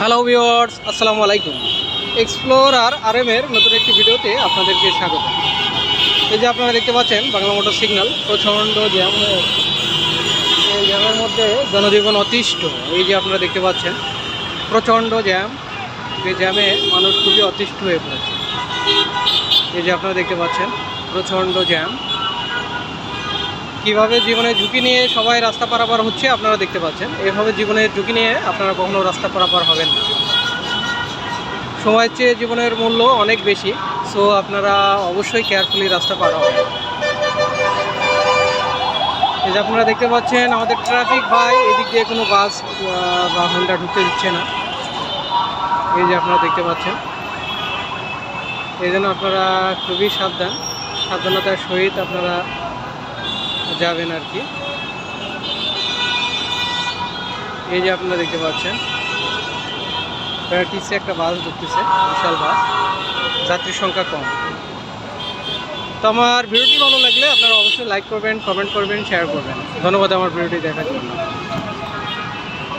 Hello viewers আসসালামু আলাইকুম। Explorer আর এর নতুন একটি ভিডিওতে আপনাদেরকে স্বাগত। এই যে আপনারা দেখতে পাচ্ছেন বাংলা মোটর সিগন্যাল, প্রচণ্ড জ্যাম এই জ্যামের মধ্যে জনজীবন অতিষ্ঠ। এই যে আপনারা দেখতে পাচ্ছেন, প্রচণ্ড জ্যাম। যে জ্যামে মানুষ খুবই অতিষ্ঠ হয়ে পড়েছে। এই যে আপনারা দেখতে পাচ্ছেন, প্রচণ্ড জ্যাম। কীভাবে জীবনে ঝুঁকি নিয়ে সবাই রাস্তা পারাপার হচ্ছে আপনারা দেখতে পাচ্ছেন। এভাবে জীবনের ঝুঁকি নিয়ে আপনারা কখনো রাস্তা পারাপার হবেন না। সময়ের চেয়ে জীবনের মূল্য অনেক বেশি সো আপনারা অবশ্যই কেয়ারফুলি রাস্তা পার হবেন। এই যে আপনারা দেখতে পাচ্ছেন, আমাদের ট্রাফিক ভাই, এদিক দিয়ে কোনো বাস বা হোন্ডা ঢুকতে দিচ্ছে না। এই যে আপনারা দেখতে পাচ্ছেন। এই জন্য আপনারা খুবই সাবধান, সাবধানতার সহিত আপনারা যাবেন আর কি। এই যে আপনারা দেখতে পাচ্ছেন প্যারাটিসে একটা বাস ঢুকতেছে, বিশাল বাস। যাত্রীর সংখ্যা কম। তো আমার ভিডিওটি ভালো লাগলে আপনারা অবশ্যই লাইক করবেন কমেন্ট করবেন শেয়ার করবেন। ধন্যবাদ আমার ভিডিওটি দেখার জন্য।